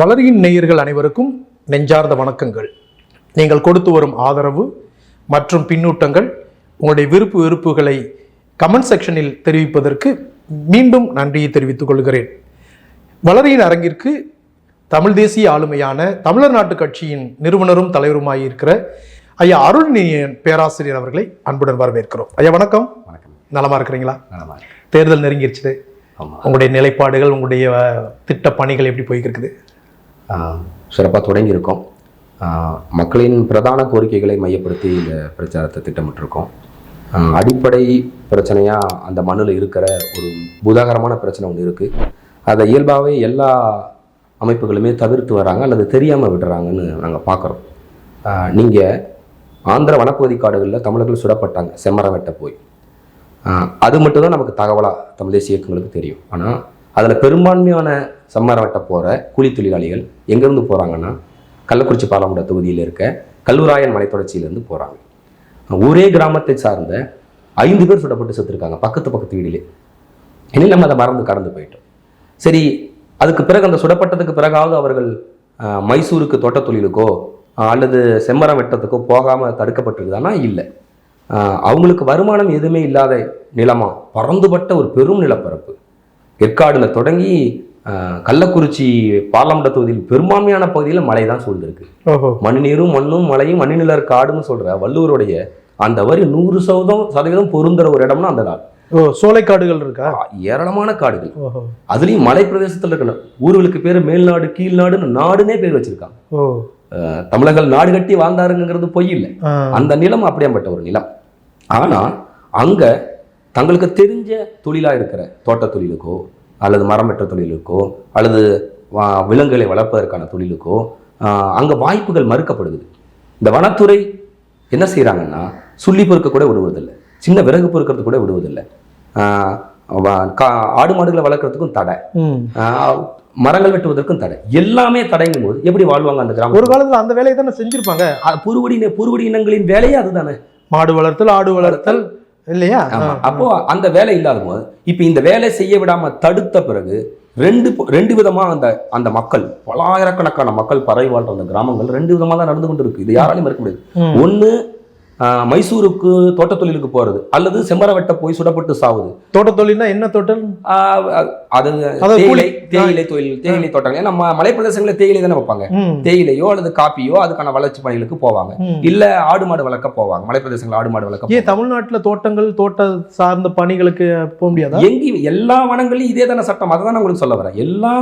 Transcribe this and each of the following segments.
வளரியின் நேயர்கள் அனைவருக்கும் நெஞ்சார்ந்த வணக்கங்கள். நீங்கள் கொடுத்து வரும் ஆதரவு மற்றும் பின்னூட்டங்கள் உங்களுடைய விருப்பு வெறுப்புகளை கமெண்ட் செக்ஷனில் தெரிவிப்பதற்கு மீண்டும் நன்றியை தெரிவித்துக் கொள்கிறேன். வளரியின் அரங்கிற்கு தமிழ் தேசிய ஆளுமையான தமிழர் நாட்டு கட்சியின் நிறுவனரும் தலைவருமாய் இருக்கிற ஐயா அருள்நீயன் பேராசிரியர் அவர்களை அன்புடன் வரவேற்கிறோம். ஐயா வணக்கம். வணக்கம். நலமா இருக்கிறீங்களா? நலமா தேர்தல் நெருங்கிருச்சு. உங்களுடைய நிலைப்பாடுகள் உங்களுடைய திட்ட பணிகள் எப்படி போய்க்கு இருக்குது சிறப்பாக தொடங்கியிருக்கோம். மக்களின் பிரதான கோரிக்கைகளை மையப்படுத்தி இந்த பிரச்சாரத்தை திட்டமிட்டிருக்கோம். அடிப்படை பிரச்சனையாக அந்த மண்ணில் இருக்கிற ஒரு பூதாகரமான பிரச்சனை ஒன்று இருக்குது அதை இயல்பாகவே எல்லா அமைப்புகளுமே தவிர்த்து வராங்க அல்லது தெரியாமல் விடுறாங்கன்னு நாங்கள் பார்க்குறோம் நீங்கள் ஆந்திர வனப்பகுதி காடுகளில் தமிழர்கள் சுடப்பட்டாங்க. செம்மரம் வெட்ட போய் அது மட்டும்தான் நமக்கு தகவலாக தமிழ் தேசிய இயக்கங்களுக்கு தெரியும். ஆனால் அதில் பெரும்பான்மையான செம்மரம் வெட்ட போகிற கூலி தொழிலாளிகள் எங்கேருந்து போகிறாங்கன்னா கள்ளக்குறிச்சி பாராளுமன்ற தொகுதியில் இருக்க கல்லூராயன் மலைத்தொடர்ச்சியிலேருந்து போகிறாங்க ஒரே கிராமத்தை சார்ந்த ஐந்து பேர் சுடப்பட்டு செத்துருக்காங்க பக்கத்து பக்கத்து வீடிலே இனி நம்ம அதை மறந்து கடந்து போயிட்டோம். சரி அதுக்கு பிறகு அந்த சுடப்பட்டதுக்கு பிறகாவது அவர்கள் மைசூருக்கு தோட்ட தொழிலுக்கோ அல்லது செம்மரம் வெட்டத்துக்கோ போகாமல் தடுக்கப்பட்டிருக்குதானா? இல்லை. அவங்களுக்கு வருமானம் எதுவுமே இல்லாத நிலமாக பறந்துபட்ட ஒரு பெரும் நிலப்பரப்பு. ஏற்காடுல தொடங்கி கள்ளக்குறிச்சி பாராளுமன்ற தொகுதியில் பெரும்பான்மையான பகுதியில் மழை தான் சூழ்ந்திருக்கு. ஓஹோ. மண்நீரும் மண்ணும் மழையும் மண்ணிநிலர் காடுன்னு சொல்ற வள்ளுவருடைய அந்த வரி நூறு சதவீதம் சதவீதம் பொருந்துற ஒரு இடம்னா அந்த நாள் ஓ சோலைக்காடுகள் இருக்கா? ஏராளமான காடுகள். அதுலயும் மலை பிரதேசத்துல இருக்கிற ஊர்களுக்கு பேர் மேல்நாடு கீழ்நாடுன்னு நாடுனே பேர் வச்சிருக்காங்க. தமிழர்கள் நாடு கட்டி வாழ்ந்தாருங்கிறது பொய் இல்லை. அந்த நிலம் அப்படியாப்பட்ட ஒரு நிலம். ஆனா அங்க தங்களுக்கு தெரிஞ்ச தொழிலா இருக்கிற தோட்ட தொழிலுக்கோ அல்லது மரம் தொழிலுக்கோ அல்லது விலங்குகளை வளர்ப்பதற்கான தொழிலுக்கோ அங்க வாய்ப்புகள் மறுக்கப்படுது. இந்த வனத்துறை என்ன செய்றாங்கன்னா சுள்ளி பொறுக்க கூட விடுவதில்லை. சின்ன விறகு பொறுக்கிறது கூட விடுவதில்லை. கா- ஆடு மாடுகளை வளர்க்கறதுக்கும் தடை. மரங்கள் வெட்டுவதற்கும் தடை. எல்லாமே தடைங்கும் போது எப்படி வாழ்வாங்க அந்த ஒரு கிராமம் காலத்துல அந்த வேலையை தானே செஞ்சிருப்பாங்க. புருவடி புருவடி இனங்களின் வேலையே அதுதானே. மாடு வளர்த்தல் ஆடு வளர்த்தல் இல்லையா. அப்போ அந்த வேலை இல்லாத போது இப்போ இந்த வேலை செய்ய விடாம தடுத்த பிறகு ரெண்டு ரெண்டு விதமா அந்த அந்த மக்கள் பலாயிரக்கணக்கான மக்கள் பறவை வாழ்ற அந்த கிராமங்கள் ரெண்டு விதமா தான் நடந்து கொண்டு இருக்கு இது யாராலையும் மறுக்க முடியாது ம். மைசூருக்கு தோட்ட தொழிலுக்கு போறது அல்லது செம்மர வெட்ட போய் சுடப்பட்டு சாவுது. தோட்ட தொழில்னா என்ன தோட்டம் அது தேயிலை. தேயிலை தொழில் தேயிலை தோட்டங்கள். ஏன்னா நம்ம மலைப்பிரதேசங்களில் தேயிலை தானே வைப்பாங்க. தேயிலையோ அல்லது காப்பியோ அதுக்கான வளர்ச்சி பணிகளுக்கு போவாங்க. இல்ல ஆடு மாடு வளர்க்க போவாங்க. மலைப்பிரதேசங்கள் ஆடு மாடு வளர்க்க ஏன் தமிழ்நாட்டுல தோட்டங்கள் தோட்ட சார்ந்த பணிகளுக்கு போக முடியாதா? எங்கேயும் எல்லா வனங்களையும் இதே தானே சட்டம். அதை தான் உங்களுக்கு சொல்ல வரேன். எல்லா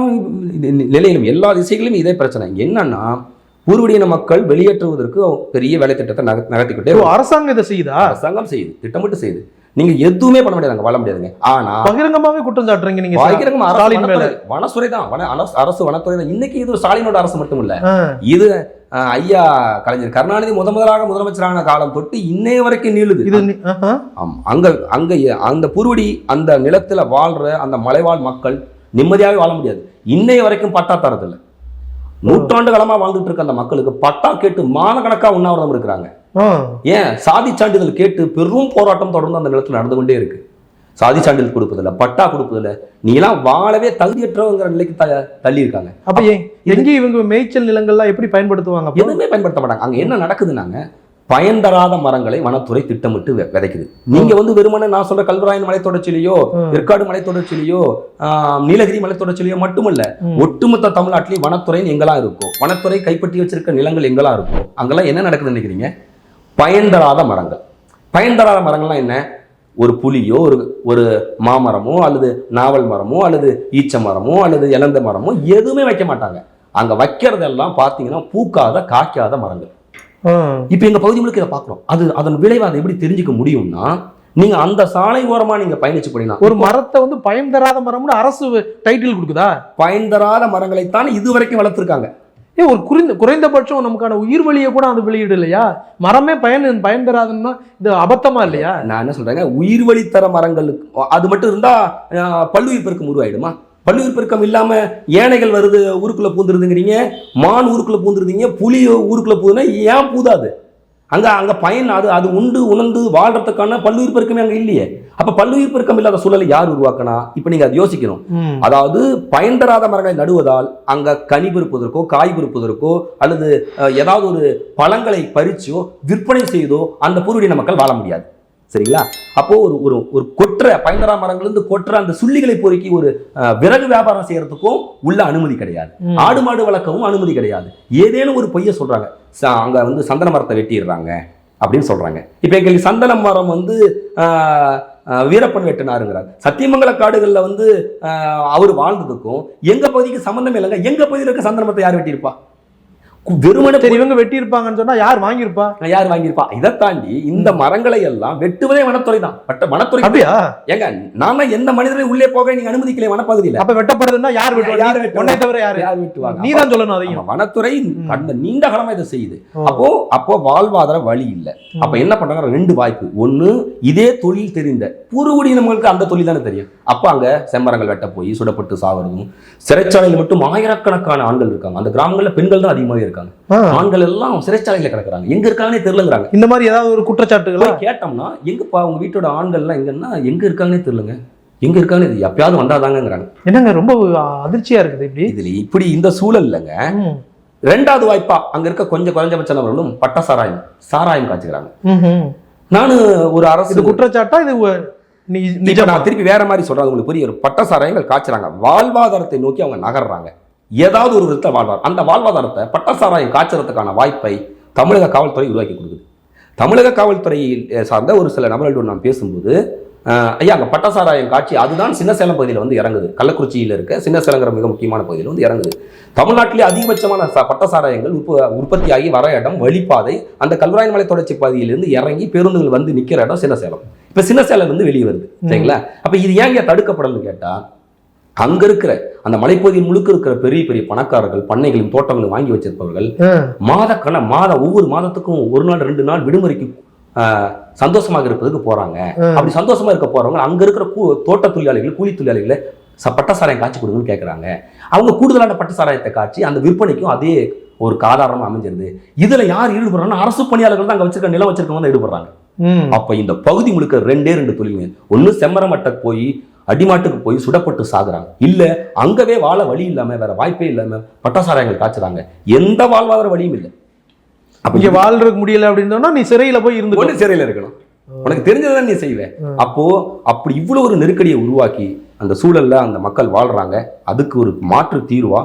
நிலையிலும் எல்லா திசைகளிலும் இதே பிரச்சனை. என்னன்னா பூர்வடியின மக்கள் வெளியேற்றுவதற்கு பெரிய வேலை திட்டத்தை நக நகர்த்திக்கிட்டே. அரசாங்கம் இதை செய்யுதா? அரசாங்கம் செய்யுது திட்டமிட்டு செய்யுது. நீங்க எதுவுமே பண்ண முடியாதுங்க வாழ முடியாதுங்க. ஆனா பகிரங்கமாவே குற்றம் சாட்டுறீங்க நீங்க அரசு ஸ்டாலின் மேல. வனத்துறை- தான் வன அரசு- வனத்துறை தான். இன்னைக்கு இது ஸ்டாலினோட அரசு மட்டும் இல்ல. இது ஐயா கலைஞர் கருணாநிதி முத முதலாக முதலமைச்சரான காலம் தொட்டு இன்னைய வரைக்கும் நீளுது. இது அங்க அங்க அந்த புருவடி அந்த நிலத்துல வாழ்ற அந்த மலைவாழ் மக்கள் நிம்மதியாவே வாழ முடியாது. இன்னைய வரைக்கும் பட்டா தரதில்ல நூற்றாண்டு காலமா வாழ்ந்துட்டு இருக்க அந்த மக்களுக்கு பட்டா கேட்டு மானக்கணக்கா உண்ணாவிரதம் இருக்கிறாங்க. ஏன்? சாதி சான்றிதழ் கேட்டு பெரும் போராட்டம் தொடர்ந்து அந்த நிலத்துல நடந்து கொண்டே இருக்கு. சாதி சான்றிதழ் கொடுப்பதில்ல பட்டா கொடுப்பதில்ல. நீ எல்லாம் வாழவே தகுதியற்றவங்கிற நிலைக்கு த- தள்ளி இருக்காங்க அப்ப ஏன்? எங்க இவங்க மேய்ச்சல் நிலங்கள்லாம் எப்படி பயன்படுத்துவாங்க? எதுவுமே பயன்படுத்த மாட்டாங்க. அங்க என்ன நடக்குதுன்னாங்க பயன் தராத மரங்களை வனத்துறை திட்டமிட்டு விதைக்குது நீங்க வந்து வெறுமனே நான் சொல்ற கல்வராயன் மலைத்தொடர்ச்சியிலையோ. ஏற்காடு மலைத்தொடர்ச்சியிலையோ நீலகிரி மலைத்தொடர்ச்சியிலையோ மட்டுமல்ல. ஒட்டுமொத்த தமிழ்நாட்டிலையும் வனத்துறைன்னு எங்கெல்லாம் இருக்கும் வனத்துறை கைப்பற்றி வச்சிருக்க நிலங்கள் எங்கெல்லாம் இருக்கும் அங்கெல்லாம் என்ன நடக்குதுன்னு நினைக்கிறீங்க பயன் தராத மரங்கள் பயன் தராத மரங்கள்லாம் என்ன ஒரு புலியோ ஒரு ஒரு மாமரமோ அல்லது நாவல் மரமோ அல்லது ஈச்ச மரமோ அல்லது இலந்த மரமோ எதுவுமே வைக்க மாட்டாங்க அங்க வைக்கிறதெல்லாம் பார்த்தீங்கன்னா பூக்காத காய்க்காத மரங்கள். இப்போ எங்க பகுதி முழுக்க இதை பார்க்குறோம் அது அதன் விளைவை அதை எப்படி தெரிஞ்சுக்க முடியும்னா நீங்க அந்த சாலை ஓரமா நீங்க பயணிச்சு போனீங்கன்னா ஒரு மரத்தை வந்து பயன் தராத மரம்னு அரசு டைட்டில் கொடுக்குதா? பயன் தராத மரங்களைத்தான் இது வரைக்கும் வளர்த்துருக்காங்க. ஏ ஒரு குறைந்த குறைந்தபட்சம் நமக்கான உயிர் வழியை கூட அது வெளியிடு இல்லையா? மரமே பயன் பயன் தராதுன்னா இது அபத்தமா இல்லையா? நான் என்ன சொல்றேங்க? உயிர் வழித்தர மரங்களுக்கு அது மட்டும் இருந்தா பல்லுயிர் பெருக்கம் உருவாயிடுமா? பல்லுயிர் பெருக்கம் இல்லாம ஏனைகள் வருது ஊருக்குள்ள பூந்துருதுங்கிறீங்க. மான் ஊருக்குள்ள பூந்துருதீங்க புலி ஊருக்குள்ள பூதுன்னா ஏன் பூதாது? அங்க அங்க பயன் அது அது உண்டு உணர்ந்து வாழ்றதுக்கான பல்லுயிர் பெருக்கமே அங்க இல்லையே. அப்ப பல்லுயிர் பெருக்கம் இல்லாத சூழலை யார் உருவாக்கினா? இப்ப நீங்க அதை யோசிக்கணும். அதாவது பயன் தராத மரங்களை நடுவதால் அங்க கனி பிறப்பதற்கோ காய் பிறப்பதற்கோ அல்லது ஏதாவது ஒரு பழங்களை பறிச்சோ விற்பனை செய்தோ அந்த பூர்வீக மக்கள் வாழ முடியாது. சரிங்களா? அப்போ ஒரு ஒரு ஒரு கொற்ற பயன்தரா மரங்கள்லேருந்து கொற்ற அந்த சுள்ளிகளை பொறுக்கி ஒரு விறகு வியாபாரம் செய்யறதுக்கும் உள்ள அனுமதி கிடையாது. ஆடு மாடு வளர்க்கவும் அனுமதி கிடையாது. ஏதேனும் ஒரு பொய்யை சொல்றாங்க. அங்க வந்து சந்தன மரத்தை வெட்டிடுறாங்க அப்படின்னு சொல்றாங்க. இப்ப எங்களுக்கு சந்தன மரம் வந்து வீரப்பன் வெட்டினாருங்கிறார். சத்தியமங்கல காடுகள்ல வந்து அவர் வாழ்ந்ததுக்கும் எங்க பகுதிக்கு சம்பந்தம் இல்லைங்க. எங்க பகுதியில் இருக்க சந்தன மரத்தை யார் வெட்டியிருப்பா? வெறுமனே சரி இவங்க வெட்டி இருப்பாங்கன்னு சொன்னா யார் வாங்கியிருப்பா? யார் வாங்கியிருப்பா? இதை தாண்டி இந்த மரங்களை எல்லாம் வெட்டுவதே வனத்துறை தான். பட்ட வனத்துறை அப்படியா? ஏங்க நாம எந்த மனிதரையும் உள்ளே போக நீங்க அனுமதிக்கல வனப்பகுதியில? அப்ப வெட்டப்படுதுன்னா யார் யார் வெட்டுவா வெட்டுவா? உன்னை தவிர யாரு? யார் வெட்டுவாங்க நீ தான் சொல்லணும் அதையும். வனத்துறை. கடந்த நீண்ட காலமா இதை செய்யுது. அப்போ அப்போ வாழ்வாதார வழி இல்ல. அப்ப என்ன பண்றாங்க ரெண்டு வாய்ப்பு. ஒண்ணு இதே தொழில் தெரிந்த பூர்வகுடியினங்களுக்கு அந்த தொழில் தானே தெரியும். அப்ப அங்க செம்மரங்கள் வெட்ட போய் சுடப்பட்டு சாவறதும் சிறைச்சாலையில் மட்டும் ஆயிரக்கணக்கான ஆண்கள் இருக்காங்க. அந்த கிராமங்கள்ல பெண்கள் தான் அதிகமாவே இருக்காங்க. ஆ. ஆண்கள் எல்லாம் சிறைச்சாலையில கிடக்குறாங்க. எங்க இருக்காங்கன்னே தெரியலங்கிறாங்க. இந்த மாதிரி ஏதாவது ஒரு குற்றச்சாட்டுகளா? கேட்டோம்னா எங்கப்பா உங்க வீட்டோட ஆண்கள்லாம் எங்கன்னா எங்க இருக்காங்கன்னே தெரியலங்க. எங்க இருக்காங்கன்னு இது எப்பயாவது வந்தாதாங்கங்கிறாங்க. என்னங்க ரொம்ப அதிர்ச்சியா இருக்குது இப்படி? இதுல இப்படி இந்த சூழல்லங்க ம். ரெண்டாவது வாய்ப்பா அங்க இருக்க கொஞ்சம் குறைஞ்சபட்ச நபர்களும் பட்ட சாராயம் சாராயம் காய்ச்சுக்கிறாங்க. நானு ஒரு அரசு குற்றச்சாட்டா இது நான் திருப்பி வேற மாதிரி சொல்றேன் அது உங்களுக்கு புரிய ஒரு பட்ட சாராயங்கள் காய்ச்சுறாங்க. வாழ்வாதாரத்தை நோக்கி அவங்க நகர்றாங்க. ஏதாவது ஒரு விதத்தில் வாழ்வார். அந்த வாழ்வாதாரத்தை பட்ட சாராயம் காய்ச்சறதுக்கான வாய்ப்பை தமிழக காவல்துறை உருவாக்கி கொடுக்குது. தமிழக காவல்துறையில் சார்ந்த ஒரு சில நபர்களோடு நான் பேசும்போது ஐயா அங்கே பட்ட சாராயம் காட்சி அதுதான் சின்ன சேலம் பகுதியில் வந்து இறங்குது. கள்ளக்குறிச்சியில் இருக்க. சின்ன சேலங்கிற மிக முக்கியமான பகுதியில் வந்து இறங்குது. தமிழ்நாட்டிலே அதிகபட்சமான ச- பட்ட சாராயங்கள் உற்ப உற்பத்தியாகி வர இடம் வழிப்பாதை அந்த கல்வராயன் மலை தொடர்ச்சி பகுதியிலிருந்து இறங்கி பேருந்துகள் வந்து நிற்கிற இடம் சின்ன சேலம் இப்போ சின்ன சேலம் இருந்து வெளியே வருது. சரிங்களா? அப்ப இது ஏன் இங்க தடுக்கப்படணும்னு கேட்டா அங்க இருக்கிற அந்த மலைப்பகுதியில் முழுக்க இருக்கிற பெரிய பெரிய பணக்காரர்கள் பண்ணைகளையும் தோட்டங்களையும் வாங்கி வச்சிருப்பவர்கள். மாத கண மாத ஒவ்வொரு மாதத்துக்கும் ஒரு நாள் ரெண்டு நாள் விடுமுறைக்கு சந்தோஷமாக இருப்பதுக்கு போறாங்க. அப்படி சந்தோஷமா இருக்க போறவங்க அங்க இருக்கிற தோட்ட தொழிலாளிகள் கூலி தொழிலாளிகளை ச பட்ட சாராயம் காய்ச்சி கொடுங்கன்னு கேட்குறாங்க அவங்க கூடுதலான பட்ட சாராயத்தை காய்ச்சி அந்த விற்பனைக்கும் அதே ஒரு ஆதாரமா அமைஞ்சிருது இதுல யார் ஈடுபடுறாங்கன்னா அரசு பணியாளர்கள் தான் அங்க வச்சிருக்க நிலம் வச்சிருக்கவங்க தான் ஈடுபடுறாங்க. அப்ப இந்த பகுதி முழுக்க ரெண்டே ரெண்டு தொழில்ங்க ஒண்ணு செம்மரமட்டை போய் அடிமாட்டுக்கு போய் சுடப்பட்டு சாகுறாங்க. இல்ல அங்கவே வாழ வழி இல்லாம வேற வாய்ப்பே இல்லாம பட்டாசாராயங்கள் காய்ச்சுறாங்க. எந்த வாழ்வாதார வழியும் இல்லை. அப்ப இங்க வாழ்றதுக்கு முடியல அப்படின்னு நீ சிறையில போய் இருந்து சிறையில இருக்கணும். உனக்கு தெரிஞ்சதான் நீ செய்வ. அப்போ அப்படி இவ்வளவு ஒரு நெருக்கடியை உருவாக்கி அந்த சூழல்ல அந்த மக்கள் வாழ்றாங்க. அதுக்கு ஒரு மாற்று தீர்வா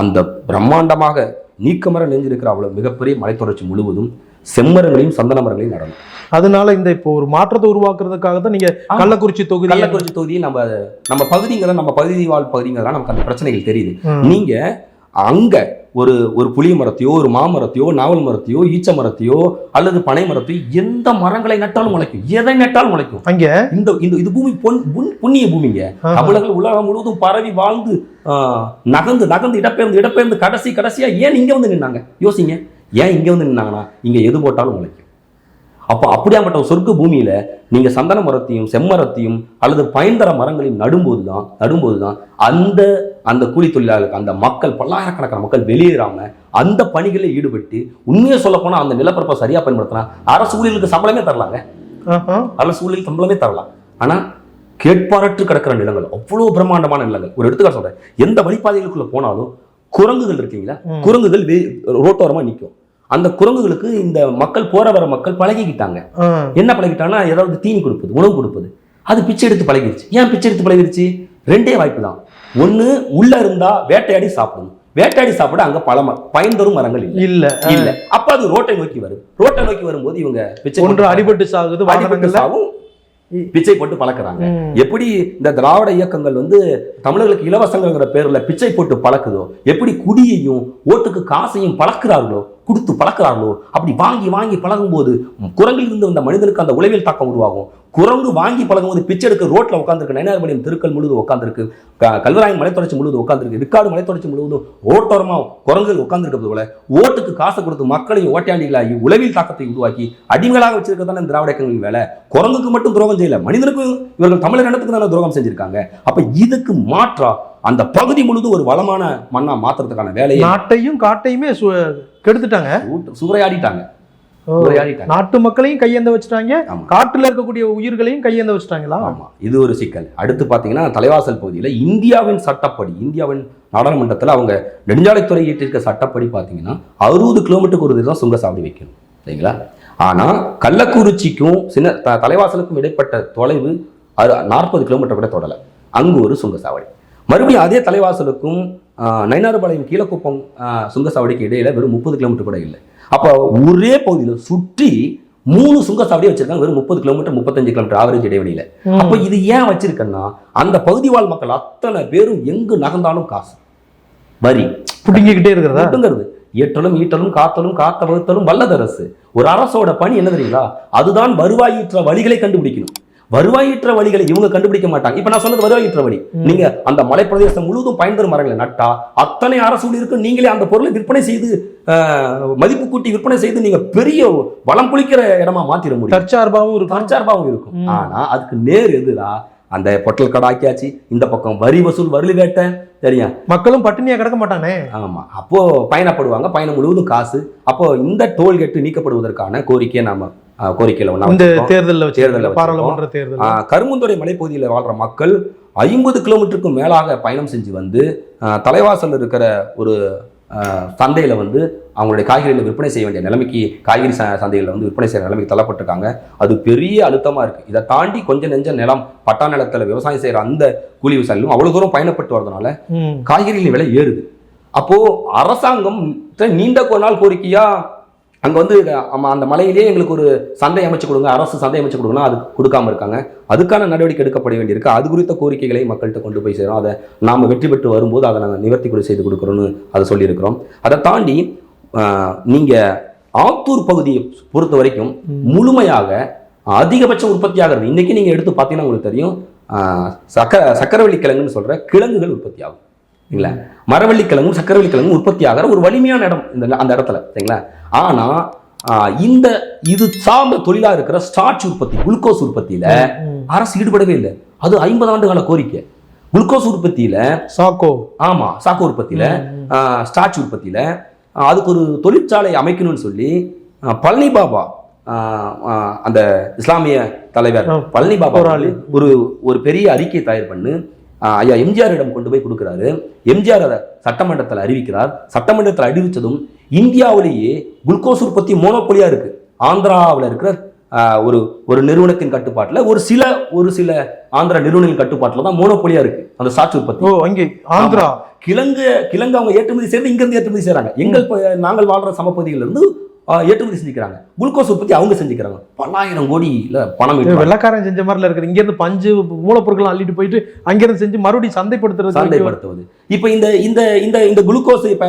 அந்த பிரம்மாண்டமாக நீக்கமர நெஞ்சிருக்கிற அவ்வளவு மிகப்பெரிய மலைத்தொடர்ச்சி முழுவதும் செம்மரங்களையும் சந்தன மரங்களையும் நடணும். அதனால இந்த இப்போ ஒரு மாற்றத்தை உருவாக்குறதுக்காக தான் நீங்க. கள்ளக்குறிச்சி தொகுதி கள்ளக்குறிச்சி தொகுதியில் நம்ம நம்ம பகுதிங்கிற நம்ம பகுதி வாழ் பகுதிங்கிறதா நமக்கு அந்த பிரச்சனைகள் தெரியுது. நீங்க அங்க ஒரு ஒரு புளிய மரத்தையோ ஒரு மாமரத்தையோ நாவல் மரத்தையோ ஈச்ச மரத்தையோ அல்லது பனை மரத்தையோ எந்த மரங்களை நட்டாலும் முளைக்கும். எதை நட்டாலும் முளைக்கும். அங்க? இந்த இந்த இது பூமி பொன் புண்ணிய பூமிங்க. தமிழர்கள் உலகம் முழுவதும் பரவி வாழ்ந்து நகர்ந்து நகர்ந்து இடப்பெயர்ந்து இடப்பெயர்ந்து கடைசி கடைசியா ஏன் இங்க வந்து நின்னாங்க? யோசிங்க. ஏன் இங்க வந்து நின்னாங்கன்னா இங்க எது போட்டாலும் முளைக்கும் அப்போ அப்படியாப்பட்ட சொர்க்க பூமியில நீங்க சந்தன மரத்தையும் செம்மரத்தையும் அல்லது பயன்தர மரங்களையும் நடும்போது தான் நடும்போது தான் அந்த அந்த கூலி தொழிலாளர்கள் அந்த மக்கள் பல்லாயிரக்கணக்கான மக்கள் வெளியேறாம அந்த பணிகளில் ஈடுபட்டு உண்மையை சொல்ல போனா அந்த நிலப்பரப்பை சரியா பயன்படுத்தினா அரசு ஊழியர்களுக்கு சம்பளமே தரலாங்க. அரசு ஊழியர் சம்பளமே தரலாம். ஆனா கேட்பாரற்று கிடக்கிற நிலங்கள் அவ்வளவு பிரம்மாண்டமான நிலங்கள். ஒரு எடுத்துக்காட்டு சொல்றேன். எந்த வழிபாதைகளுக்குள்ள போனாலும் குரங்குகள் இருக்கீங்களா. குரங்குகள் வே- ரோட்டோரமா நிற்கும் அந்த குரங்குகளுக்கு இந்த மக்கள் போற வர மக்கள் பழகிக்கிட்டாங்க. என்ன பழகிட்டாங்கன்னா ஏதாவது தீனி கொடுப்பது உணவு கொடுப்பது. அது பிச்சை எடுத்து பழகிருச்சு. ஏன் பிச்சை எடுத்து பழகிருச்சு? ரெண்டே வாய்ப்பு தான். ஒண்ணு உள்ள இருந்தா வேட்டையாடி சாப்பிடணும். வேட்டையாடி சாப்பிட அங்க பல ம- பயன் தரும் மரங்கள் இல்லை. இல்ல. அப்ப அது ரோட்டை நோக்கி வருது ரோட்டை நோக்கி வரும்போது இவங்க பிச்சை ஒன்று போட்டு அடிபட்டு சாகுது சாவும், பிச்சை போட்டு பழக்குறாங்க. எப்படி இந்த திராவிட இயக்கங்கள் வந்து தமிழர்களுக்கு இலவசங்கிற பேர்ல பிச்சை போட்டு பழக்குதோ எப்படி குடியையும் ஓட்டுக்கு காசையும் பழக்கிறார்களோ கொடுத்து பழக்கிறார்களோ அப்படி வாங்கி வாங்கி பழகும்போது குரங்கில் இருந்து வந்த மனிதனுக்கு அந்த உளவியல் தாக்கம் உருவாகும். குரங்கு வாங்கி பழகும்போது பிச்சை எடுக்க ரோட்ல உட்காந்துருக்கு நயனார்பாளையம் தெருக்கள் முழுவதும் உட்காந்துருக்கு கல்வராயன் மலைத்தொடர்ச்சி முழுவதும் உட்காந்துருக்கு ரிக்காடு மலைத்தொடர்ச்சி முழுவதும் ரோட்டோரமா குரங்குகள் உட்காந்துருக்கிறது போல ஓட்டுக்கு காசை கொடுத்து மக்களையும் ஓட்டாண்டிகளாகி உளவியல் தாக்கத்தை உருவாக்கி அடிமைகளாக வச்சிருக்கிறது தானே திராவிட இயக்கங்களின் வேலை. குரங்குக்கு மட்டும் துரோகம் செய்யல மனிதனுக்கும் இவர்கள் தமிழர் இனத்துக்கு தானே துரோகம் செஞ்சிருக்காங்க. அப்ப இதுக்கு மாற்றா அந்த பகுதி முழுதும் ஒரு வளமான மண்ணா மாத்துறதுக்கான வேலையை நாட்டையும் காட்டையுமே கெடுத்துட்டாங்க. சூறையாடிட்டாங்க. நாட்டு மக்களையும் கையேந்த வச்சுட்டாங்க. காட்டுல இருக்கக்கூடிய உயிர்களையும் கையேந்த வச்சுட்டாங்களா? ஆமா. இது ஒரு சிக்கல். அடுத்து பாத்தீங்கன்னா தலைவாசல் பகுதியில் இந்தியாவின் சட்டப்படி இந்தியாவின் நாடாளுமன்றத்தில் அவங்க நெடுஞ்சாலைத்துறை இயற்றிருக்க சட்டப்படி பார்த்தீங்கன்னா அறுபது கிலோமீட்டருக்கு ஒரு தான் சுங்கசாவடி வைக்கணும். சரிங்களா? ஆனா கள்ளக்குறிச்சிக்கும் சின்ன த- தலைவாசலுக்கும் இடைப்பட்ட தொலைவு நாற்பது கிலோமீட்டர் கூட தொடலை. அங்கு ஒரு சுங்கசாவடி மறுபடியும் அதே தலைவாசலுக்கும் ஆஹ், நயினார்பாளையம் கீழக்குப்பம் சுங்கசாவடிக்கு இடையில வெறும் முப்பது கிலோமீட்டர் கூட இல்லை. அப்போ ஒரே பகுதியில் சுற்றி மூணு சுங்கசாவடி வச்சிருக்காங்க. வெறும் முப்பது கிலோமீட்டர் முப்பத்தஞ்சு கிலோமீட்டர் ஆவரேஜ் இடைவெளியில. அப்ப இது ஏன் வச்சிருக்கேன்னா அந்த பகுதி வாழ் மக்கள் அத்தனை பேரும் எங்கு நகர்ந்தாலும் காசு. வரி. புடுங்கிக்கிட்டே இருக்கிறதா? மட்டுங்கிறது ஏற்றலும் ஈட்டலும் காத்தலும் காத்த வகுத்தலும் வல்லதரசு. ஒரு அரசோட பணி என்ன தெரியுங்களா? அதுதான் வருவாயீற்ற வழிகளை கண்டுபிடிக்கணும். வருவாயீற்ற வழிகளை இவங்க கண்டுபிடிக்க மாட்டாங்க. இப்ப நான் சொன்னது வருவாயீற்ற வழி. நீங்க அந்த மலைப்பிரதேசம் முழுவதும் பயன் தரும் மரங்களை. நட்டா அத்தனை அரசு இருக்கு. நீங்களே அந்த பொருளை விற்பனை செய்து மதிப்பு கூட்டி விற்பனை செய்து நீங்க பெரிய வளம் குளிக்கிற இடமா மாத்திர முடியும். தற்சார்பாவும் இருக்கும். தற்சார்பாகவும் இருக்கும். ஆனா அதுக்கு நேர் எதுடா அந்த பொட்டல் கடை ஆக்கியாச்சு. இந்த பக்கம் வரி வசூல் வரலி வேட்டை சரியா? மக்களும் பட்டினியா கிடக்க மாட்டானே? ஆமா. அப்போ பயணப்படுவாங்க. பயணம் முழுவதும் காசு. அப்போ இந்த டோல்கேட் நீக்கப்படுவதற்கான கோரிக்கையை நாம கோரிக்கையில ஒண்ணா இந்த. தேர்தல்ல தேர்தல்ல. பாராளுமன்ற தேர்தல் கரும்புந்துறை மலைப்பகுதியில் வாழ்ற மக்கள் ஐம்பது கிலோமீட்டருக்கும் மேலாக பயணம் செஞ்சு வந்து ஆஹ், தலைவாசல்ல இருக்கிற ஒரு சந்தையில வந்து அவங்களுடைய காய்கறிகளை விற்பனை செய்ய வேண்டிய நிலைமைக்கு காய்கறி சந்தைகளில் வந்து விற்பனை செய்யற நிலைமைக்கு தள்ளப்பட்டிருக்காங்க அது பெரிய அழுத்தமா இருக்கு இதை தாண்டி கொஞ்சம் நெஞ்ச நிலம் பட்டா நிலத்துல விவசாயம் செய்யற அந்த கூலி விவசாயிகளும் அவ்வளவு தூரம் பயணப்பட்டு வரதுனால. காய்கறிகளின் விலை ஏறுது அப்போ அரசாங்கம் நீண்ட நாள் கோரிக்கையா அங்க வந்து அந்த மலையிலேயே எங்களுக்கு ஒரு சந்தை அமைச்சு கொடுங்க அரசு சந்தை அமைச்சு கொடுங்கன்னா அது கொடுக்காம இருக்காங்க. அதுக்கான நடவடிக்கை எடுக்கப்பட வேண்டியிருக்கு. அது குறித்த கோரிக்கைகளை மக்கள்கிட்ட கொண்டு போய் சேரும். அதை நாம வெற்றி பெற்று வரும்போது அதை நாங்கள் நிவர்த்தி கூட செய்து கொடுக்குறோம்னு அதை சொல்லியிருக்கிறோம். அதை தாண்டி ஆஹ், நீங்க ஆத்தூர் பகுதியை பொறுத்த வரைக்கும். முழுமையாக அதிகபட்ச உற்பத்தி ஆகிறது இன்னைக்கு நீங்க எடுத்து பார்த்தீங்கன்னா உங்களுக்கு தெரியும் சக்க சக்கரவள்ளி கிழங்குன்னு சொல்ற கிழங்குகள் உற்பத்தி ஆகும் இல்ல? மரவள்ளி கிழங்கும் சக்கரவள்ளி கிழங்கும் உற்பத்தி ஆகிற ஒரு வலிமையான இடம் இந்த அந்த இடத்துல சரிங்களா? ஆனா ஆஹ், இந்த இது சார்ந்த தொழிலா இருக்கிற ஸ்டார்ச் உற்பத்தி குளுக்கோஸ் உற்பத்தியில. அரசு ஈடுபடவே இல்லை. அது ஐம்பது ஆண்டு கால கோரிக்கை. குளுக்கோஸ் உற்பத்தியில சாக்கோ. ஆமா சாக்கு உற்பத்தியில. ஸ்டார்ச் உற்பத்தியில அதுக்கு ஒரு தொழிற்சாலை அமைக்கணும்னு சொல்லி பழனி பாபா அந்த இஸ்லாமிய தலைவர் பழனி பாபா ஒரு ஒரு பெரிய அறிக்கையை தயார் பண்ணு ஐயா எம்ஜிஆரிடம் கொண்டு போய் கொடுக்குறாரு. எம்ஜிஆர் அதை சட்டமன்றத்தில் அறிவிக்கிறார். சட்டமன்றத்தில் அறிவிச்சதும் இந்தியாவிலேயே குளுக்கோஸ் உற்பத்தி மோனோபொலியா இருக்கு. ஆந்திராவில் இருக்கிற ஒரு ஒரு நிறுவனத்தின் கட்டுப்பாட்டில் ஒரு சில ஒரு சில ஆந்திரா நிறுவனங்களின் கட்டுப்பாட்டில் தான் மோனோபொலியா இருக்கு. அந்த சாட்சி உற்பத்தி. ஓ அங்கே ஆந்திரா? கிழங்கு கிழங்கு அவங்க ஏற்றுமதி செய்து இங்க இருந்து ஏற்றுமதி செய்றாங்க. எங்கள் நாங்கள் வாழ்ற சமப்பகுதியில இருந்து ஆ, ஏற்றுமதி செஞ்சுக்கிறாங்க. குளுக்கோஸ் உற்பத்தி அவங்க செஞ்சுக்கிறாங்க. பல்லாயிரம் கோடியில பணம். வெள்ளக்காரன் செஞ்ச மாதிரில இருக்குது. இங்க இருந்து பஞ்சு மூலப்பொருட்கள் அள்ளிட்டு போயிட்டு அங்கிருந்து செஞ்சு மறுபடியும் சந்தைப்படுத்துறது சந்தைப்படுத்துவது இப்ப இந்த இந்த இந்த இந்த குளுக்கோஸ் இப்ப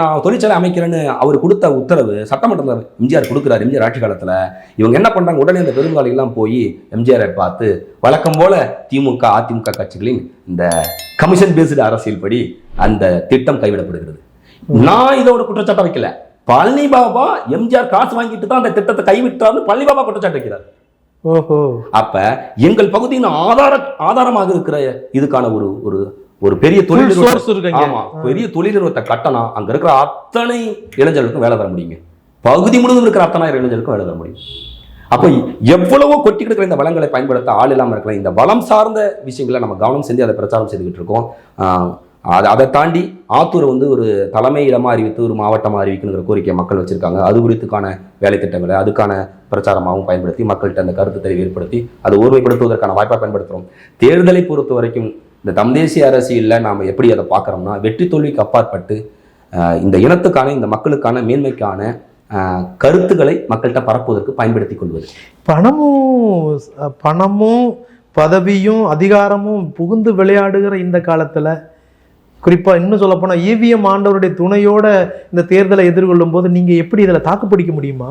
நான் தொழிற்சாலை அமைக்கிறேன்னு அவர் கொடுத்த உத்தரவு சட்டமன்றத்தில் எம்ஜிஆர் கொடுக்குறாரு எம்ஜிஆர் ஆட்சி காலத்துல. இவங்க என்ன பண்றாங்க? உடனே இந்த பெருங்காலி எல்லாம் போய் எம்ஜிஆரை பார்த்து வழக்கம் போல திமுக அதிமுக கட்சிகளின் இந்த கமிஷன் பேஸ்டு அரசியல் படி அந்த திட்டம் கைவிடப்படுகிறது. நான் இதோட குற்றச்சாட்டை வைக்கல. பழனி பாபா எம்ஜிஆர் காசு வாங்கிட்டு தான் அந்த திட்டத்தை கைவிட்டார்னு பழனி பாபா குற்றச்சாட்டு வைக்கிறார். ஓஹோ. அப்ப எங்கள் பகுதியின் ஆதார ஆதாரமாக இருக்கிற இதுக்கான ஒரு ஒரு ஒரு பெரிய தொழில். ஆமா பெரிய தொழில் நிறுவனத்தை கட்டணம் அங்க இருக்கிற அத்தனை இளைஞர்களுக்கும் வேலை தர முடியுங்க. பகுதி முழுவதும் இருக்கிற அத்தனை இளைஞர்களுக்கும் வேலை தர முடியும். அப்ப எவ்வளவோ கொட்டி கிடக்கிற இந்த வளங்களை பயன்படுத்த ஆள் இல்லாம இருக்கலாம். இந்த வளம் சார்ந்த விஷயங்களை நம்ம கவனம் செஞ்சு அதை பிரச்சாரம் செய்துக்கிட்டு இருக்கோம். அதை அதை தாண்டி ஆத்தூரை வந்து ஒரு தலைமை இடமாக அறிவித்து ஒரு மாவட்டமாக அறிவிக்கணுங்கிற கோரிக்கையை மக்கள் வச்சுருக்காங்க. அது குறித்துக்கான வேலை திட்டங்களை அதுக்கான பிரச்சாரமாகவும் பயன்படுத்தி மக்கள்கிட்ட அந்த கருத்து தெரிவி ஏற்படுத்தி அதை ஒருமைப்படுத்துவதற்கான வாய்ப்பாக பயன்படுத்துகிறோம் தேர்தலை பொறுத்த வரைக்கும் இந்த தம் தேசிய அரசியலில் நாம் எப்படி அதை பார்க்குறோம்னா வெற்றி தோல்விக்கு அப்பாற்பட்டு இந்த இனத்துக்கான இந்த மக்களுக்கான மேன்மைக்கான கருத்துக்களை மக்கள்கிட்ட பரப்புவதற்கு பயன்படுத்தி கொள்வது. பணமும் பணமும் பதவியும் அதிகாரமும் புகுந்து விளையாடுகிற இந்த காலத்தில் குறிப்பா இன்னும் சொல்ல போனா இவிஎம் ஆண்டவருடைய துணையோட இந்த தேர்தலை எதிர்கொள்ளும் போது நீங்க எப்படி இதுல தாக்கு பிடிக்க முடியுமா?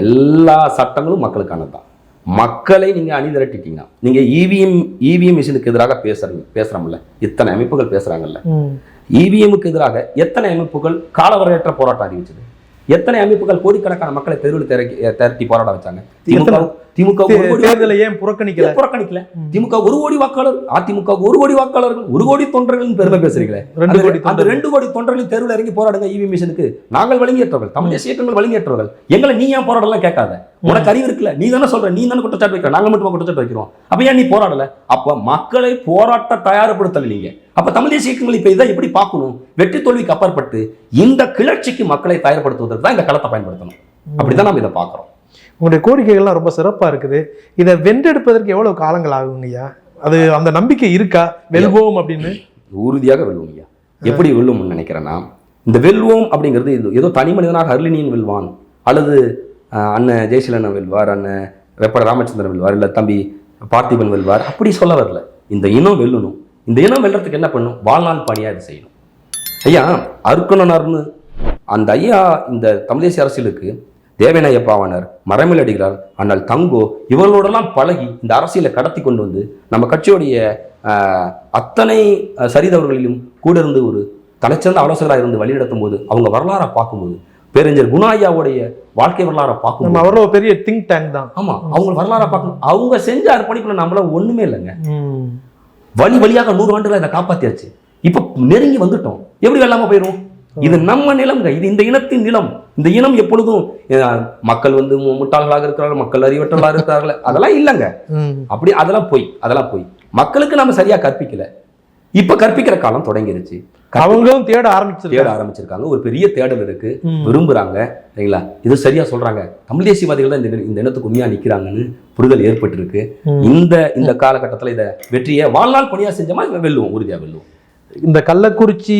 எல்லா சட்டங்களும் மக்களுக்கானது தான் மக்களை நீங்க அணிதிரட்டிட்டீங்கன்னா நீங்க E இவிஎம் இவிஎம் மிஷினுக்கு எதிராக பேசுறீங்க பேசுறோம்ல இத்தனை அமைப்புகள் பேசுறாங்கல்ல. ம். இவிஎம்முக்கு எதிராக எத்தனை அமைப்புகள் காலவரையற்ற போராட்டம் அறிவிச்சது? எத்தனை அமைப்புகள் கோடிக்கணக்கான மக்களை தெருவில் திரட்டி திரட்டி போராட வச்சாங்க? திமுக திமுக ஒரு கோடி வாக்கு- தேர்தலை ஏன் புறக்கணிக்கல? புறக்கணிக்கல? திமுக ஒரு கோடி வாக்காளர் அதிமுக ஒரு கோடி வாக்காளர்கள் ஒரு கோடி தொண்டர்கள் பெருமை பேசுறீங்களே? ரெண்டு கோடி அந்த. ரெண்டு கோடி தொண்டர்கள் தெருவில் இறங்கி போராடுங்க இவி மிஷனுக்கு. நாங்கள் வழங்கியற்றவர்கள் தமிழ் தேசிய இயக்கங்கள் வழங்கியற்றவர்கள். எங்களை நீ ஏன் போராடலாம் கேட்காத? உனக்கு அறிவு இருக்குல்ல? நீ தானே சொல்ற நீ தானே குற்றச்சாட்டு வைக்கிற? நாங்க மட்டும் குற்றச்சாட்டு வைக்கிறோம். அப்ப ஏன் நீ போராடல? அப்ப மக்களை போராட்ட தயார்படுத்தல நீங்க. அப்ப தமிழ் தேசிய இயக்கங்கள் இப்ப இதை எப்படி பார்க்கணும்? வெற்றி தோல்விக்கு அப்பாற்பட்டு இந்த கிளர்ச்சிக்கு மக்களை தயார்படுத்துவதற்கு தான் இந்த களத்தை பயன்படுத்தணும். அப்படிதான் நம்ம இதை பார்க்கிறோம். உங்களுடைய கோரிக்கைகள்லாம் ரொம்ப சிறப்பா இருக்குது. இதை வென்றெடுப்பதற்கு எவ்வளவு காலங்கள் ஆகுங்கய்யா அது அந்த நம்பிக்கை இருக்கா? வெல்வோம் அப்படின்னு? உறுதியாக வெல்வோம் ஐயா. எப்படி வெல்லும்னு நினைக்கிறேன்னா இந்த வெல்வோம் அப்படிங்கிறது இது ஏதோ தனி மனிதனாக அருளினியன் வெல்வான். அல்லது அண்ணன் ஜெயசீலன் வெல்வார் அண்ணன் வெப்பட ராமச்சந்திரன் வெல்வார் இல்லை தம்பி பார்த்திபன் வெல்வார். அப்படி சொல்ல வரல. இந்த இனம் வெல்லணும். இந்த இனம் வெல்றதுக்கு என்ன பண்ணும்? வாழ்நாள் பணியாக இது செய்யணும். ஐயா அருக்கணனார்னு அந்த ஐயா இந்த தமிழ் தேசிய அரசியலுக்கு தேவனையப்பாவானர் மரமில் அடிகிறார் அண்ணல் தங்கோ இவர்களோடெல்லாம் பழகி இந்த அரசியலை கடத்தி கொண்டு வந்து நம்ம கட்சியுடைய அத்தனை சரிதவர்களிலும் கூட இருந்து ஒரு தலைச்சிறந்த ஆலோசகராக இருந்து வழிநடத்தும் போது அவங்க வரலாறை பார்க்கும்போது பேரறிஞர் குணா ஐயாவுடைய வாழ்க்கை வரலாறை பார்க்கும்போது அவ்வளோ பெரிய திங்க் டேங்க் தான். ஆமா அவங்க வரலாறை பார்க்கணும். அவங்க செஞ்ச அர்ப்பணிப்புல நம்மள ஒண்ணுமே இல்லைங்க. வழி வழியாக நூறு ஆண்டுகளை இதை காப்பாத்தியாச்சு. இப்ப நெருங்கி வந்துட்டோம். எப்படி வெல்லாம போயிரும்? இது நம்ம நிலம்ங்க. இது இந்த இனத்தின் நிலம். இந்த இனம் எப்பொழுதும் மக்கள் வந்து முட்டாள்களாக இருக்கிறார்கள் மக்கள் அறிவற்றவர்களாக இருக்கிறார்கள். அதெல்லாம் இல்லைங்க. அப்படி அதெல்லாம் போய் அதெல்லாம் போய். மக்களுக்கு நம்ம சரியா கற்பிக்கல. இப்ப கற்பிக்கிற காலம் தொடங்கிருச்சு. அவங்களும் தேட தேட ஆரம்பிச்சிருக்காங்க. ஆரம்பிச்சிருக்காங்க ஒரு பெரிய தேடல் இருக்கு. விரும்புறாங்க. சரிங்களா? இது சரியா சொல்றாங்க. தமிழ் தேசியவாதிகள் தான் இந்த இந்த இனத்துக்கு உண்மையா நிக்கிறாங்கன்னு புரிதல் ஏற்பட்டிருக்கு. இந்த இந்த காலகட்டத்துல இத வெற்றியை வாழ்நாள் பணியா செஞ்சோமா இவன் வெல்லுவோம். உறுதியா வெல்லுவோம். இந்த கள்ளக்குறிச்சி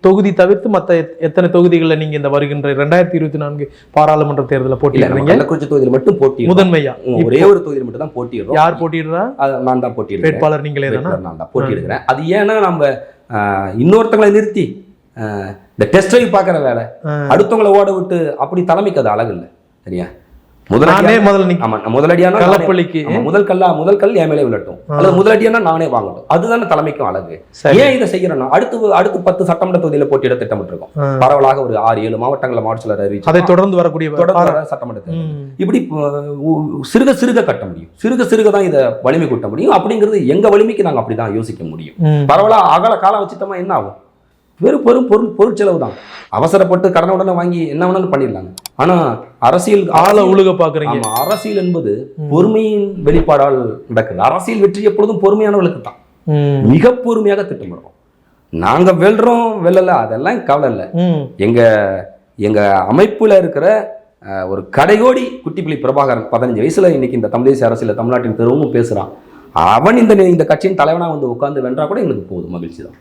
தொகுதி தவிர்த்து எத்- எத்தனை தொகுதிகளில் நீங்க இந்த வருகின்ற ரெண்டாயிரத்தி இருபத்தி நான்கு பாராளுமன்ற தேர்தலில் போட்டியிடுறீங்க? கள்ளக்குறிச்சி தொகுதியில மட்டும் போட்டி முதன்மையா? ஒரே ஒரு தொகுதியில மட்டும் தான் போட்டிடுறோம் யார் போட்டிடுறா நான் தான் போட்டிடுறேன் வேட்பாளர் நீங்களே தானா? நான் தான் போட்டியிடுகிறேன். அது ஏன்னா நம்ம இன்னொருத்தங்களை நிறுத்தி இந்த டெஸ்ட் ட்ரைவ் பார்க்குற வேலை. அடுத்தவங்களை ஓட விட்டு அப்படி தலைமைக்கு அது அழகு இல்லை. சரியா? முதல்ல நிக்க ஆமா முதலடியானா ஆமா, முதல் கல்லா முதல் கல் என் மேலே விழட்டும். அல்லது முதலடியானா நானே வாங்கட்டும். அதுதானே தலைமைக்கும் அழகு. ஏன் இதை செய்யறேன்னா அடுத்து அடுத்து பத்து சட்டமன்ற தொகுதியில போட்டியிட திட்டமிட்டிருக்கோம். பரவலாக ஒரு ஆறு ஏழு மாவட்டங்களில் மாவட்ட அறிவிச்சு அதை தொடர்ந்து வரக்கூடிய தொடர்ந்து சட்டமன்ற. இப்படி சிறுக சிறுக கட்ட முடியும். சிறுக சிறுக தான் இதை வலிமை கூட்ட முடியும். அப்படிங்கிறது எங்க வலிமைக்கு நாங்க அப்படிதான் யோசிக்க முடியும். பரவலா அகல காலம் வச்சுட்டோமா என்ன ஆகும்? வெறும் பெரும் பொருள் பொருட்செலவு தான். அவசரப்பட்டு கடனை உடனே வாங்கி என்ன வேணாலும் பண்ணிடலாங்க. ஆனா அரசியல் ஆளை உழுக பாக்குறீங்க. அரசியல் என்பது பொறுமையின் வெளிப்பாடால் நடக்குது. அரசியல் வெற்றி எப்பொழுதும் பொறுமையானவர்களுக்கு தான். மிக பொறுமையாக திட்டமிடுறோம். நாங்க வெல்றோம் வெல்லல அதெல்லாம் கவலை இல்லை. எங்க எங்க அமைப்புல இருக்கிற ஒரு கடைகோடி குட்டிப்புலி பிரபாகரன் பதினஞ்சு வயசுல இன்னைக்கு இந்த தமிழ் தேசிய அரசியல தமிழ்நாட்டின் பெருமும் பேசுறான். அவன் இந்த இந்த கட்சியின் தலைவனா வந்து உட்கார்ந்து வென்றா கூட எங்களுக்கு போதும் மகிழ்ச்சி தான்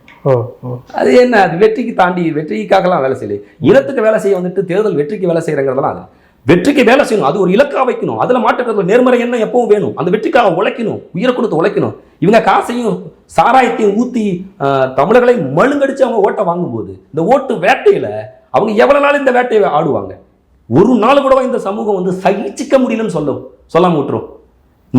அது என்ன அது வெற்றிக்கு தாண்டி வெற்றிக்காகலாம் வேலை செய்யல. இனத்துக்கு வேலை செய்ய வந்துட்டு தேர்தல் வெற்றிக்கு வேலை செய்யறங்கிறதெல்லாம் அது. வெற்றிக்கு வேலை செய்யணும் அது ஒரு இலக்கா வைக்கணும். அதுல மாற்றுக்கிறது நேர்மறை எண்ணம் எப்பவும் வேணும். அந்த வெற்றிக்காக உழைக்கணும் உயிரை கொடுத்து உழைக்கணும். இவங்க காசையும் சாராயத்தையும் ஊத்தி ஆஹ், தமிழர்களை மழுங்கடிச்சு அவங்க ஓட்டை வாங்கும்போது இந்த ஓட்டு வேட்டையில அவங்க எவ்வளவு நாள் இந்த வேட்டையை ஆடுவாங்க? ஒரு நாள் கூடவா இந்த சமூகம் வந்து சகிச்சிக்க முடியலன்னு சொல்லும் சொல்லாம விட்டுரும்.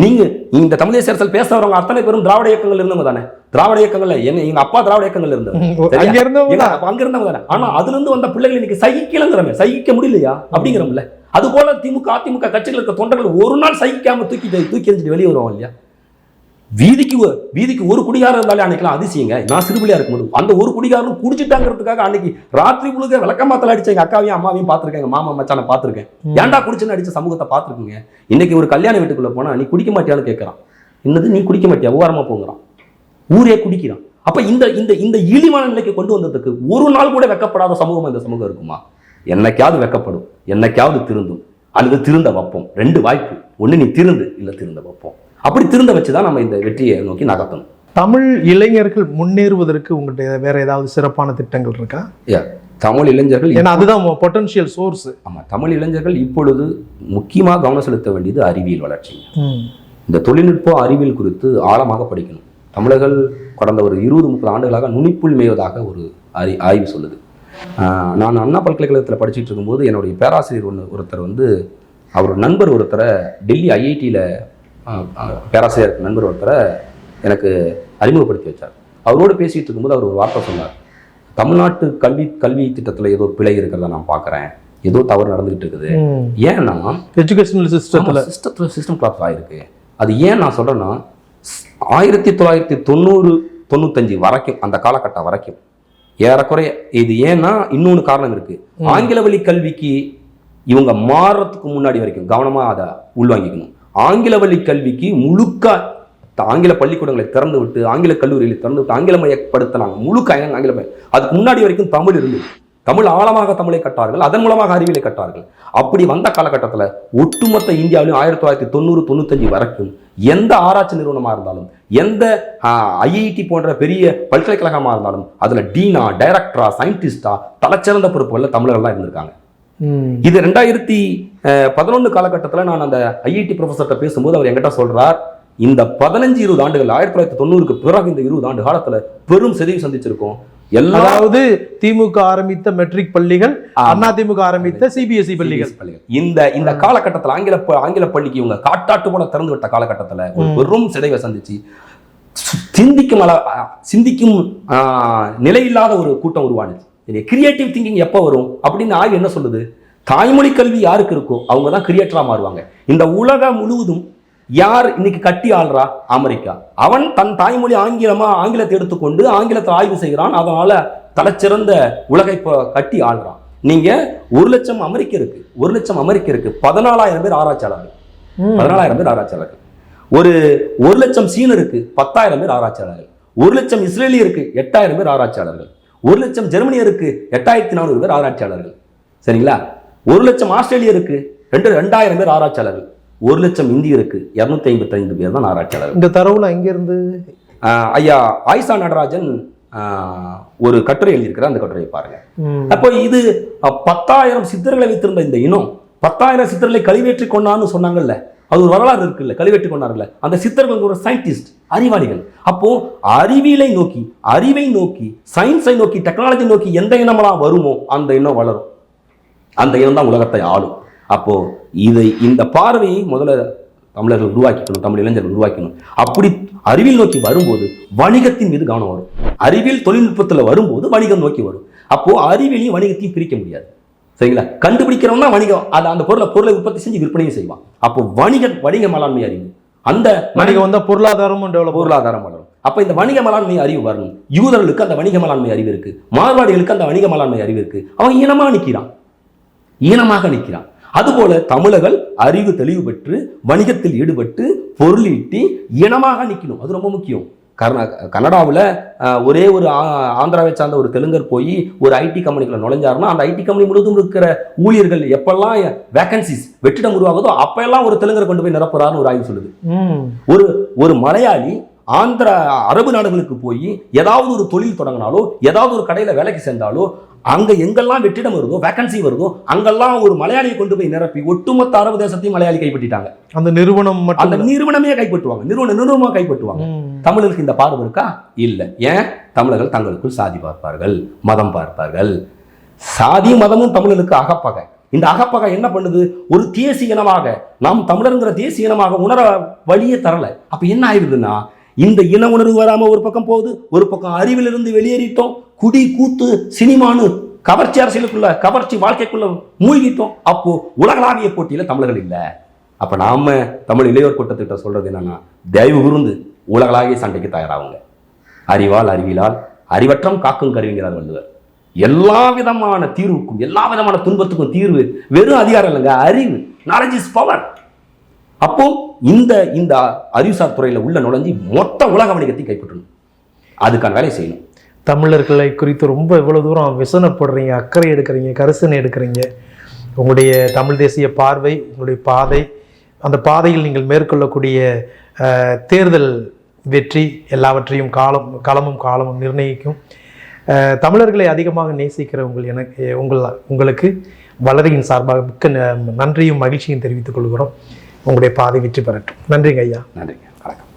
நீங்க இந்த தமிழ் தேசிய அரசியல் பேசுறவங்க அத்தனை பேரும் திராவிட இயக்கங்கள் இருந்தவங்க தானே? திராவிட இயக்கங்கள்ல எங்க எங்க அப்பா திராவிட இயக்கங்கள் இருந்தவர்? அங்க இருந்தவங்க அங்க தானே? ஆனா அதுல இருந்து வந்த பிள்ளைகள் இன்னைக்கு சகிக்கலங்கிறமே. சகிக்க முடியலையா? அப்படிங்கிறோம்ல. அது போல திமுக அதிமுக கட்சிகள் இருக்க தொண்டர்கள் ஒரு நாள் சகிக்காம தூக்கி தூக்கி எறிஞ்சிட்டு வெளியே வருவோம் இல்லையா? வீதிக்கு வீதிக்கு ஒரு குடிகாரர் இருந்தாலே அன்னைக்கெல்லாம் அதிசயங்க. நான் சிறுபிள்ளையா இருக்கும்போது அந்த ஒரு குடிகாரனும் குடிச்சிட்டாங்கிறதுக்காக அன்னைக்கு ராத்திரி முழுக்க விளக்கமாத்தல அடிச்ச எங்க அக்காவையும் அம்மாவையும் பார்த்திருக்கேன். மாமா மச்சானை பார்த்திருக்கேன். ஏன்டா குடிச்சுன்னு அடிச்ச சமூகத்தை பார்த்திருக்கீங்க? இன்னைக்கு ஒரு கல்யாண வீட்டுக்குள்ள போனா நீ குடிக்க மாட்டியான்னு கேட்கறான் என்னது நீ குடிக்க மாட்டியா? ஓரமா போங்கிறான். ஊரே குடிக்கிறான். அப்ப இந்த இந்த இந்த இழிவான நிலைக்கு கொண்டு வந்ததுக்கு ஒரு நாள் கூட வெக்கப்படாத சமூகம் இந்த சமூகம் இருக்குமா? என்னைக்காவது வெக்கப்படும். என்னைக்காவது திருந்தும். அல்லது திருந்த வைப்போம். ரெண்டு வாய்ப்பு. ஒண்ணு நீ திருந்து இல்ல திருந்த வைப்போம். அப்படி திருந்த வச்சுதான் நம்ம இந்த வெற்றியை நோக்கி நகர்த்தணும். தமிழ் இளைஞர்கள் முன்னேறுவதற்கு உங்கள்கிட்ட வேற ஏதாவது சிறப்பான திட்டங்கள் இருக்கா? Yeah. தமிழ் இளைஞர்கள் ஏன்னா அதுதான் பொட்டன்ஷியல் சோர்ஸ் ஆமா தமிழ் இளைஞர்கள் இப்பொழுது முக்கியமாக கவனம் செலுத்த வேண்டியது அறிவியல் வளர்ச்சி. இந்த தொழில்நுட்ப அறிவியல் குறித்து ஆழமாக படிக்கணும். தமிழர்கள் கடந்த ஒரு இருபது முப்பது ஆண்டுகளாக நுனிப்புள் மேய்வதாக ஒரு அறி ஆய்வு சொல்லுது. நான் அண்ணா பல்கலைக்கழகத்தில் படிச்சுட்டு இருக்கும்போது என்னுடைய பேராசிரியர் ஒன்று ஒருத்தர் வந்து அவர் நண்பர் ஒருத்தரை டெல்லி ஐஐடியில் பேராசிரியர் நண்பர் ஒருத்தரை எனக்கு அறிமுகப்படுத்தி வச்சார். அவரோடு பேசிட்டு இருக்கும்போது அவர் ஒரு வார்த்தை சொன்னார். தமிழ்நாட்டு கல்வி கல்வி திட்டத்தில் ஏதோ பிழை இருக்கிறத நான் பார்க்குறேன் ஏதோ தவறு நடந்துகிட்டு இருக்குது. ஏன்னா எஜுகேஷனல் சிஸ்டத்துல சிஸ்டத்தில் சிஸ்டம் கிளாஸ் ஆயிருக்கு. அது ஏன் நான் சொல்றேன்னா ஸ்- ஆயிரத்தி தொள்ளாயிரத்தி தொண்ணூறு தொண்ணூத்தஞ்சு வரைக்கும் அந்த காலகட்டம் வரைக்கும் ஏறக்குறைய இது ஏன்னா இன்னொன்று காரணம் இருக்கு. ஆங்கில வழி கல்விக்கு இவங்க மாறுறதுக்கு முன்னாடி வரைக்கும் கவனமா அதை உள்வாங்கிக்கணும். ஆங்கில வழி கல்விக்கு முழுக்க ஆங்கில பள்ளிக்கூடங்களை திறந்து விட்டு ஆங்கில கல்லூரிகளை திறந்து விட்டு ஆங்கிலமயப்படுத்தினாங்க முழுக்க ஆங்க- ஆங்கிலமய அதுக்கு முன்னாடி வரைக்கும் தமிழ் இருந்தது. தமிழ் ஆழமாக தமிழை கட்டார்கள் அதன் மூலமாக அறிவியலை கட்டார்கள் அப்படி வந்த காலகட்டத்தில் ஒட்டுமொத்த இந்தியாவிலும் ஆயிரத்தி தொள்ளாயிரத்தி தொண்ணூறு தொண்ணூத்தஞ்சு வரைக்கும் எந்த ஆராய்ச்சி நிறுவனமாக இருந்தாலும் எந்த ஐஐடி போன்ற பெரிய பல்கலைக்கழகமாக இருந்தாலும் அதில் டீனா டைரக்டரா சயின்டிஸ்டா தலைச்சிறந்த பொறுப்புகளில் தமிழர்கள் தான் இருந்திருக்காங்க. இது ரெண்டாயிரத்தி பதினொன்று காலகட்டத்தில் நான் அந்த ஐஐடி ப்ரொஃபஸர்கிட்ட பேசும்போது அவர் என்கிட்ட சொல்றார் இந்த பதினஞ்சு இருபது ஆண்டுகள் ஆயிரத்தி தொள்ளாயிரத்தி தொண்ணூறுக்கு பிறகு இந்த இருபது ஆண்டு காலத்துல பெரும் செதிவு சந்திச்சிருக்கோம். எல்லா அதாவது திமுக ஆரம்பித்த மெட்ரிக் பள்ளிகள். அண்ணா திமுக ஆரம்பித்த சிபிஎஸ்இ பள்ளிகள். பள்ளிகள். இந்த இந்த காலகட்டத்தில் ஆங்கில ஆங்கில பள்ளிக்கு இவங்க காட்டாட்டு போல திறந்து விட்ட காலகட்டத்தில் ஒரு. பெரும் சிதைவை சந்திச்சு சிந்திக்கும் அள சிந்திக்கும் நிலையில்லாத ஒரு கூட்டம் உருவானுச்சு. கிரியேட்டிவ் திங்கிங் எப்போ வரும்? அப்படின்னு ஆய்வு என்ன சொல்லுது? தாய்மொழி கல்வி யாருக்கு இருக்கோ அவங்க தான் கிரியேட்டரா மாறுவாங்க. இந்த உலகம் முழுவதும் யார் இன்னைக்கு கட்டி ஆள்றா? அமெரிக்கா. அவன் தன் தாய்மொழி ஆங்கிலமா ஆங்கிலத்தை எடுத்துக்கொண்டு ஆங்கிலத்தை ஆய்வு செய்கிறான். அதனால தலைச்சிறந்த உலகை இப்போ கட்டி ஆள்றான். நீங்க ஒரு லட்சம் அமெரிக்கருக்கு ஒரு லட்சம் அமெரிக்கருக்கு பதினாலாயிரம் பேர் ஆராய்ச்சியாளர்கள். பதினாலாயிரம் பேர் ஆராய்ச்சியாளர்கள். ஒரு ஒரு லட்சம் சீனருக்கு பத்தாயிரம் பேர் ஆராய்ச்சியாளர்கள். ஒரு லட்சம் இஸ்ரேலியருக்கு எட்டாயிரம் பேர் ஆராய்ச்சியாளர்கள். ஒரு லட்சம் ஜெர்மனியருக்கு எட்டாயிரத்தி நானூறு பேர் ஆராய்ச்சியாளர்கள். சரிங்களா? ஒரு லட்சம் ஆஸ்திரேலியருக்கு ரெண்டு ரெண்டாயிரம் பேர் ஆராய்ச்சியாளர்கள். ஒரு லட்சம் இந்தியருக்கு இருநூத்தி ஐம்பத்தி ஐந்து பேர் தான் ஆராய்ச்சியாளர்கள். இந்த தரவுல எங்க இருந்து ஆஹ் ஐயா ஆயிஷா நடராஜன் ஒரு கட்டுரை எழுதியிருக்கிறார். அந்த கட்டுரையை பாருங்க. அப்போ இது பத்தாயிரம் சித்தர்களை வைத்திருந்த இந்த இனம் பத்தாயிரம் சித்தர்களை கழிவேற்றி கொண்டான்னு சொன்னாங்கல்ல. அது ஒரு வரலாறு இருக்குல்ல கழிவேற்றி கொண்டாங்கல்ல அந்த சித்தர்கள் ஒரு சயின்டிஸ்ட் அறிவாளிகள். அப்போ அறிவியலை நோக்கி அறிவை நோக்கி சயின்ஸை நோக்கி டெக்னாலஜி நோக்கி எந்த இனமெல்லாம் வருமோ அந்த இனம் வளரும். அந்த இனம் தான் உலகத்தை ஆளும். அப்போ இதை இந்த பார்வையை முதல்ல தமிழர்கள் உருவாக்கிக்கணும் தமிழ் இளைஞர்கள் உருவாக்கணும் அப்படி அறிவியல் நோக்கி வரும்போது வணிகத்தின் மீது கவனம் வரும். அறிவியல் தொழில்நுட்பத்தில் வரும்போது வணிகம் நோக்கி வரும். அப்போ அறிவியலையும் வணிகத்தையும் பிரிக்க முடியாது. சரிங்களா? கண்டுபிடிக்கிறவன் தான் வணிகம். அது அந்த பொருளை பொருளை உற்பத்தி செஞ்சு விற்பனையும் செய்வான். அப்போ வணிக வணிக மேலாண்மை அறிவு. அந்த வணிகம் வந்தா பொருளாதாரமும் டெவலப் பொருளாதாரம் வளரும். அப்ப இந்த வணிக மேலாண்மை அறிவு வரணும். யூதர்களுக்கு அந்த வணிக மேலாண்மை அறிவு இருக்கு. மார்வாடிகளுக்கு அந்த வணிக மேலாண்மை அறிவு இருக்கு. அவன் இனமா நிக்கிறான். ஈனமாக நிற்கிறான். அதுபோல தமிழர்கள் அறிவு தெளிவு பெற்று வணிகத்தில் ஈடுபட்டு பொருளீட்டி இனமாக நிற்கணும். அது ரொம்ப முக்கியம். கர்நா கனடாவில் ஒரே ஒரு ஆந்திராவை சார்ந்த ஒரு தெலுங்கர் போய் ஒரு ஐடி கம்பெனிக்குள்ள நுழைஞ்சாருன்னா அந்த ஐடி கம்பெனி முழுவதும் இருக்கிற ஊழியர்கள் எப்பெல்லாம் வேகன்சிஸ் வெற்றிடம் உருவாகுதோ அப்பெல்லாம் ஒரு தெலுங்கரை கொண்டு போய் நிரப்புறாருன்னு ஒரு ஆய்வு சொல்லுது. ஒரு ஒரு மலையாளி ஆந்திரா அரபு நாடுகளுக்கு போய் ஏதாவது ஒரு தொழில் தொடங்கினாலோ ஏதாவது ஒரு கடையில் வேலைக்கு சேர்ந்தாலோ அங்க எங்கெல்லாம் வெற்றிடம் வருதோ வேகன்சி வருதோ அங்கெல்லாம் ஒரு மலையாளியை கொண்டு போய் நிரப்பி ஒட்டுமொத்த அரபு தேசத்தையும் மலையாளி கைப்பற்றிட்டாங்க. அந்த நிறுவனம் அந்த நிறுவனமே கைப்பற்றுவாங்க. நிறுவன நிறுவனமா கைப்பற்றுவாங்க. தமிழருக்கு இந்த பார்வை இருக்கா? இல்ல. ஏன்? தமிழர்கள் தங்களுக்குள் சாதி பார்ப்பார்கள் மதம் பார்ப்பார்கள். சாதி மதமும் தமிழருக்கு அகப்பகை. இந்த அகப்பகை என்ன பண்ணுது? ஒரு தேசிய இனமாக நாம் தமிழருங்கிற தேசிய இனமாக உணர வழியே தரல. அப்ப என்ன ஆயிடுதுன்னா இந்த இன உணர்வு வராமல் ஒரு பக்கம் போகுது ஒரு பக்கம் அறிவிலிருந்து வெளியேறிட்டோம். குடி கூத்து சினிமானு கவர்ச்சி அரசியலுக்குள்ள கவர்ச்சி வாழ்க்கைக்குள்ள மூழ்கிட்டோம். அப்போ உலகளாவிய போட்டியில் தமிழர்கள் இல்லை. அப்போ நாம தமிழ் இளையோர் கூட்டத்திட்ட சொல்றது என்னன்னா தயவு கூர்ந்து உலகளாவிய சண்டைக்கு தயாராகுங்க. அறிவால் அறிவிலால் அறிவற்றம் காக்கும் கருவிங்கிறார் வள்ளுவர். எல்லா விதமான தீர்வுக்கும் எல்லா விதமான துன்பத்துக்கும் தீர்வு வெறும் அதிகாரம் இல்லைங்க அறிவு. நாலேஜ் இஸ் பவர் அப்போ இந்த இந்த அறிவுசார் துறையில் உள்ள நுழைஞ்சு மொத்த உலக வணிகத்தையும் கைப்பற்றணும். அதுக்கான வேலையை செய்யணும். தமிழர்களை குறித்து ரொம்ப இவ்வளோ தூரம் விசனப்படுறீங்க அக்கறை எடுக்கிறீங்க கரிசனை எடுக்கிறீங்க. உங்களுடைய தமிழ் தேசிய பார்வை உங்களுடைய பாதை அந்த பாதையில் நீங்கள் மேற்கொள்ளக்கூடிய தேர்தல் வெற்றி எல்லாவற்றையும் காலம் காலமும் காலமும் நிர்ணயிக்கும். தமிழர்களை அதிகமாக நேசிக்கிற உங்கள் எனக்கு உங்கள் உங்களுக்கு வளரியின் சார்பாக மிக்க நன்றியும் மகிழ்ச்சியும் தெரிவித்துக் கொள்கிறோம். உங்களுடைய பாதை வெற்றி பெறட்டும். நன்றிங்க ஐயா. நன்றிங்க. வணக்கம்.